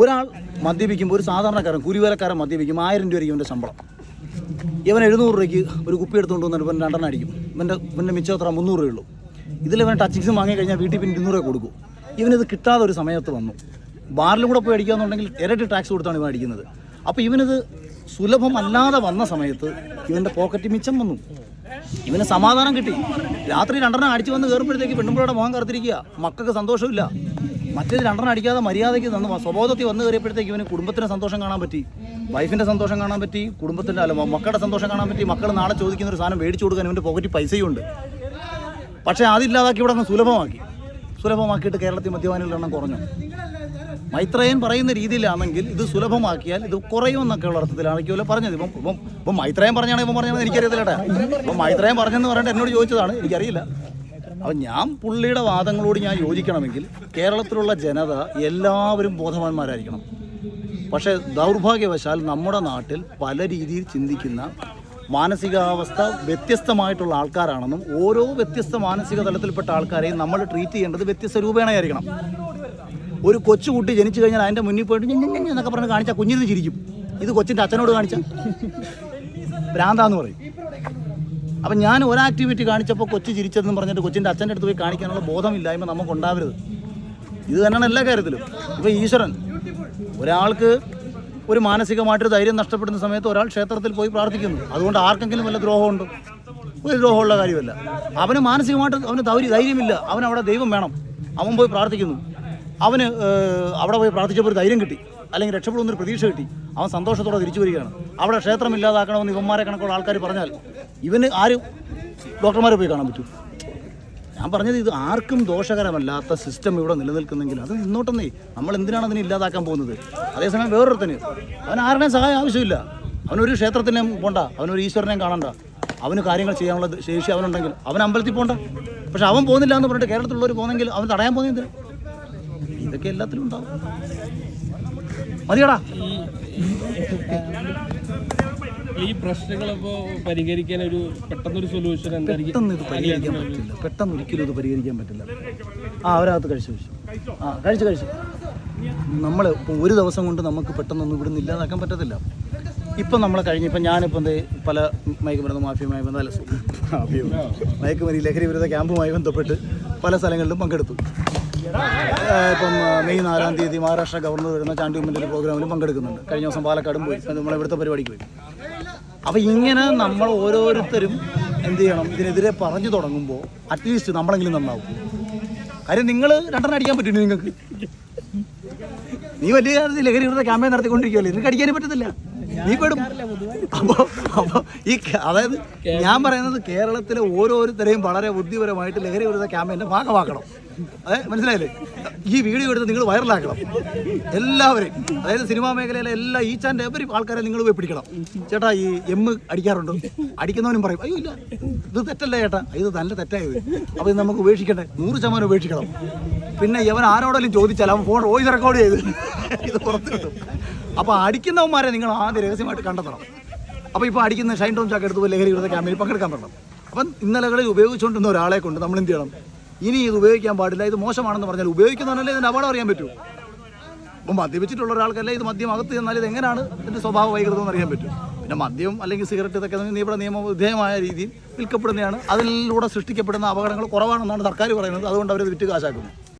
ഒരാൾ മദ്യപിക്കുമ്പോൾ ഒരു സാധാരണക്കാരൻ കുരുവേലക്കാരൻ മദ്യപിക്കും ആയിരം രൂപ ഇവന്റെ ശമ്പളം. ഇവൻ എഴുന്നൂറ് രൂപയ്ക്ക് ഒരു കുപ്പി എടുത്തുകൊണ്ട് വന്നിട്ട് ഇവൻ രണ്ടെണ്ണം അടിക്കും. ഇവന്റെ ഇവന്റെ മിച്ചം എത്ര? മുന്നൂറ് രൂപയുള്ളൂ ഇതിൽ ഇവൻ ടച്ചിങ്സ് വാങ്ങി കഴിഞ്ഞാൽ വീട്ടിൽ പിന്നെ ഇരുന്നൂറ് കൊടുക്കും. ഇവനിത് കിട്ടാതെ ഒരു സമയത്ത് വന്നു. ബാറിലും കൂടെ പോയി അടിക്കുകയെന്നുണ്ടെങ്കിൽ ഇരട്ടി ടാക്സ് കൊടുത്താണ് ഇവൻ അടിക്കുന്നത്. അപ്പോൾ ഇവനിത് സുലഭമല്ലാതെ വന്ന സമയത്ത് ഇവന്റെ പോക്കറ്റ് മിച്ചം വന്നു. ഇവന് സമാധാനം കിട്ടി. രാത്രി രണ്ടെണ്ണം അടിച്ചു വന്ന് കയറുമ്പോഴത്തേക്ക് പെണ്ണുമ്പോഴോടെ മുഖം കറുത്തിരിക്കുക. മക്കൾക്ക് സന്തോഷമില്ല. മറ്റേത് രണ്ടെണ്ണം അടിക്കാതെ മര്യാദയ്ക്ക് തന്നു. സ്വബോധത്തിൽ വന്നു കയറിയപ്പോഴത്തേക്ക് ഇവന് കുടുംബത്തിന് സന്തോഷം കാണാൻ പറ്റി. വൈഫിന്റെ സന്തോഷം കാണാൻ പറ്റി. കുടുംബത്തിന്റെ അല്ല മക്കളുടെ സന്തോഷം കാണാൻ പറ്റി. മക്കൾ നാളെ ചോദിക്കുന്ന ഒരു സാധനം മേടിച്ചു കൊടുക്കാൻ ഇവന്റെ പോക്കറ്റ് പൈസയും ഉണ്ട് പക്ഷേ അതില്ലാതാക്കി ഇവിടെ അങ്ങ് സുലഭമാക്കി. സുലഭമാക്കിയിട്ട് കേരളത്തിൽ മദ്യപാനികളുടെ എണ്ണം കുറഞ്ഞു. മൈത്രയൻ പറയുന്ന രീതിയിലാണെങ്കിൽ ഇത് സുലഭമാക്കിയാൽ ഇത് കുറയുമെന്നൊക്കെ ഉള്ള അർത്ഥത്തിലാണെങ്കിലോ പറഞ്ഞത്. ഇപ്പം ഇപ്പം ഇപ്പം മൈത്രയൻ പറഞ്ഞാണ് ഇപ്പം പറഞ്ഞാൽ എനിക്കറിയത്തില്ലട്ടെ ഇപ്പം മൈത്രയൻ പറഞ്ഞെന്ന് പറഞ്ഞിട്ട് എന്നോട് ചോദിച്ചതാണ്. എനിക്കറിയില്ല. അപ്പം ഞാൻ പുള്ളിയുടെ വാദങ്ങളോട് ഞാൻ യോജിക്കണമെങ്കിൽ കേരളത്തിലുള്ള ജനത എല്ലാവരും ബോധവാന്മാരായിരിക്കണം. പക്ഷേ ദൗർഭാഗ്യവശാൽ നമ്മുടെ നാട്ടിൽ പല രീതിയിൽ ചിന്തിക്കുന്ന മാനസികാവസ്ഥ വ്യത്യസ്തമായിട്ടുള്ള ആൾക്കാരാണെന്നും ഓരോ വ്യത്യസ്ത മാനസിക തലത്തിൽപ്പെട്ട ആൾക്കാരെയും നമ്മൾ ട്രീറ്റ് ചെയ്യേണ്ടത് വ്യത്യസ്ത രൂപേണയായിരിക്കണം. ഒരു കൊച്ചുകുട്ടി ജനിച്ചു കഴിഞ്ഞാൽ അതിന്റെ മുന്നിൽ പോയിട്ട് എന്നൊക്കെ പറഞ്ഞ് കാണിച്ചാൽ കുഞ്ഞിന് ചിരിക്കും. ഇത് കൊച്ചിന്റെ അച്ഛനോട് കാണിച്ചാൽ ഭ്രാന്താന്ന് പറയും. അപ്പം ഞാൻ ഒരു ആക്ടിവിറ്റി കാണിച്ചപ്പോൾ കൊച്ചു ചിരിച്ചതെന്ന് പറഞ്ഞിട്ട് കൊച്ചിന്റെ അച്ഛന്റെ അടുത്ത് പോയി കാണിക്കാനുള്ള ബോധമില്ലായ്മ നമുക്ക് ഉണ്ടാവരുത് ഇത് തന്നെയാണ് എല്ലാ കാര്യത്തിലും. ഇപ്പോൾ ഈശ്വരൻ ഒരാൾക്ക് ഒരു മാനസികമായിട്ട് ധൈര്യം നഷ്ടപ്പെടുന്ന സമയത്ത് ഒരാൾ ക്ഷേത്രത്തിൽ പോയി പ്രാർത്ഥിക്കുന്നു. അതുകൊണ്ട് ആർക്കെങ്കിലും വല്ല ദ്രോഹമുണ്ടോ? ഒരു ദ്രോഹമുള്ള കാര്യമല്ല. അവന് മാനസികമായിട്ട് അവന് ധൈര്യം ധൈര്യമില്ല. അവൻ അവിടെ ദൈവം വേണം. അവൻ പോയി പ്രാർത്ഥിക്കുന്നു. അവന് അവിടെ പോയി പ്രാർത്ഥിച്ചപ്പോൾ ഒരു ധൈര്യം കിട്ടി. അല്ലെങ്കിൽ രക്ഷപ്പെടുമെന്നൊരു പ്രതീക്ഷ കിട്ടി. അവൻ സന്തോഷത്തോടെ തിരിച്ചു വരികയാണ്. അവിടെ ക്ഷേത്രം ഇല്ലാതാക്കണമെന്ന് ഇവന്മാരെ കണക്കുള്ള ആൾക്കാർ പറഞ്ഞാൽ ഇവന് ആരും ഡോക്ടർമാരെ പോയി കാണാൻ പറ്റും. ഞാൻ പറഞ്ഞത് ഇത് ആർക്കും ദോഷകരമല്ലാത്ത സിസ്റ്റം ഇവിടെ നിലനിൽക്കുന്നെങ്കിൽ അത് നിന്നോട്ടെന്നേ. നമ്മൾ എന്തിനാണ് അതിനെ ഇല്ലാതാക്കാൻ പോകുന്നത്? അതേസമയം വേറൊരുത്തന്. അവൻ ആരുടെയും സഹായം ആവശ്യമില്ല. അവനൊരു ക്ഷേത്രത്തിനെയും പോണ്ട. അവനൊരു ഈശ്വരനെയും കാണണ്ട. അവന് കാര്യങ്ങൾ ചെയ്യാനുള്ള ശേഷി അവനുണ്ടെങ്കിൽ അവൻ അമ്പലത്തിൽ പോണ്ട. പക്ഷെ അവൻ പോകുന്നില്ല എന്ന് പറഞ്ഞിട്ട് കേരളത്തിലുള്ളവർ പോകുന്നെങ്കിൽ അവൻ തടയാൻ പോകുന്നത് ഇതൊക്കെ എല്ലാത്തിലും ഉണ്ടാവും. മതിയടാ. ഈ പ്രശ്നങ്ങൾ ഇപ്പോ പരിഹരിക്കാൻ ഒരു പെട്ടെന്നൊരു സൊല്യൂഷൻ പെട്ടെന്ന് ഇത് പരിഹരിക്കാൻ പറ്റില്ല. പെട്ടെന്ന് ഒരിക്കലും ഇത് പരിഹരിക്കാൻ പറ്റില്ല. ആ അവരകത്ത് കഴിച്ചു കഴിച്ചു. ആ കഴിച്ചു കഴിച്ചു. നമ്മൾ ഇപ്പോൾ ഒരു ദിവസം കൊണ്ട് നമുക്ക് പെട്ടെന്നൊന്നും ഇവിടുന്ന് ഇല്ലാതാക്കാൻ പറ്റത്തില്ല. ഇപ്പം നമ്മളെ കഴിഞ്ഞ് ഇപ്പം ഞാനിപ്പോൾ എന്തേ പല മയക്കുമരുന്ന് മാഫിയുമായി ബന്ധ മാഫിയും? മയക്കുമരി ലഹരി വിരുദ്ധ ക്യാമ്പുമായി ബന്ധപ്പെട്ട് പല സ്ഥലങ്ങളിലും പങ്കെടുത്തു. ഇപ്പം മെയ് നാലാം തീയതി മഹാരാഷ്ട്ര ഗവർണർ വരുന്ന ചാണ്ടുവിന്റെ പ്രോഗ്രാമിലും പങ്കെടുക്കുന്നുണ്ട്. കഴിഞ്ഞ ദിവസം പാലക്കാടും പോയി. നമ്മൾ നമ്മളെ ഇവിടുത്തെ പരിപാടിക്ക് പോയി. അപ്പോൾ ഇങ്ങനെ നമ്മൾ ഓരോരുത്തരും എന്ത് ചെയ്യണം? ഇതിനെതിരെ പറഞ്ഞു തുടങ്ങുമ്പോൾ അറ്റ്ലീസ്റ്റ് നമ്മളെങ്കിലും നന്നാവും. കാര്യം നിങ്ങൾ രണ്ടെണ്ണം അടിക്കാൻ പറ്റില്ല നിങ്ങൾക്ക്? നീ വലിയ ലഹരി ഇവിടുത്തെ ക്യാമ്പയിൻ നടത്തിക്കൊണ്ടിരിക്കുമല്ലേ നിനക്ക് അടിക്കാനേ പറ്റത്തില്ല. നീ പെടും. അപ്പോൾ അപ്പോൾ ഈ അതായത് ഞാൻ പറയുന്നത് കേരളത്തിലെ ഓരോരുത്തരെയും വളരെ ബുദ്ധിപരമായിട്ട് ലഹരി വിരുദ്ധ ക്യാമ്പയിന്റെ ഭാഗമാക്കണം. അതെ മനസ്സിലായില്ലേ? ഈ വീഡിയോ എടുത്ത് നിങ്ങൾ വൈറലാക്കണം. എല്ലാവരെയും. അതായത് സിനിമാ മേഖലയിലെ എല്ലാ ഈച്ച് ആൻഡ് എവരി ആൾക്കാരെ നിങ്ങൾ പോയി പിടിക്കണം. ചേട്ടാ ഈ എം അടിക്കാറുണ്ടോ? അടിക്കുന്നവനും പറയും അയ്യോ ഇല്ല. ഇത് തെറ്റല്ലേ ചേട്ടാ? ഇത് നല്ല തെറ്റായത്. അപ്പോൾ ഇത് നമുക്ക് ഉപേക്ഷിക്കണ്ടേ? നൂറ് ശതമാനം ഉപേക്ഷിക്കണം. പിന്നെ ഇവൻ ആരോടെങ്കിലും ചോദിച്ചാൽ അവൻ ഫോൺ വോയിസ് റെക്കോർഡ് ചെയ്ത് ഇത് പുറത്തു കിട്ടും അപ്പോൾ അടിക്കുന്നവന്മാരെ നിങ്ങൾ ആദ്യം രഹസ്യമായിട്ട് കണ്ടെത്തണം. അപ്പോൾ ഇപ്പോൾ അടിക്കുന്ന ഷൈൻ ടോം ചാക്ക് എടുത്ത് ലഹരി വിരുദ്ധ ക്യാമ്പയിൽ പങ്കെടുക്കാൻ പറ്റണം അപ്പം ഇന്നലകളിൽ ഉപയോഗിച്ചുകൊണ്ടിരുന്ന ഒരാളെ കൊണ്ട് നമ്മൾ എന്ത് ചെയ്യണം? ഇനി ഇത് ഉപയോഗിക്കാൻ പാടില്ല ഇത് മോശമാണെന്ന് പറഞ്ഞാൽ ഉപയോഗിക്കുന്നവനല്ലേ ഇതിന്റെ അപകടം അറിയാൻ പറ്റൂ. അപ്പം മദ്യപിച്ചിട്ടുള്ള ഒരാൾക്കല്ലേ ഇത് മദ്യം അകത്ത് ചെന്നാൽ ഇത് എങ്ങനെയാണ് ഇതിന്റെ സ്വഭാവ വൈകൃതം എന്ന് അറിയാൻ പറ്റും. പിന്നെ മദ്യം അല്ലെങ്കിൽ സിഗരറ്റ് ഇതൊക്കെ ഇവിടെ നിയമവിധേയമായ രീതിയിൽ വിൽക്കപ്പെടുന്നതാണ്. അതിലൂടെ സൃഷ്ടിക്കപ്പെടുന്ന അപകടങ്ങൾ കുറവാണെന്നാണ് സർക്കാർ പറയുന്നത്. അതുകൊണ്ട് അവർ വിറ്റ് കാശാക്കുന്നു.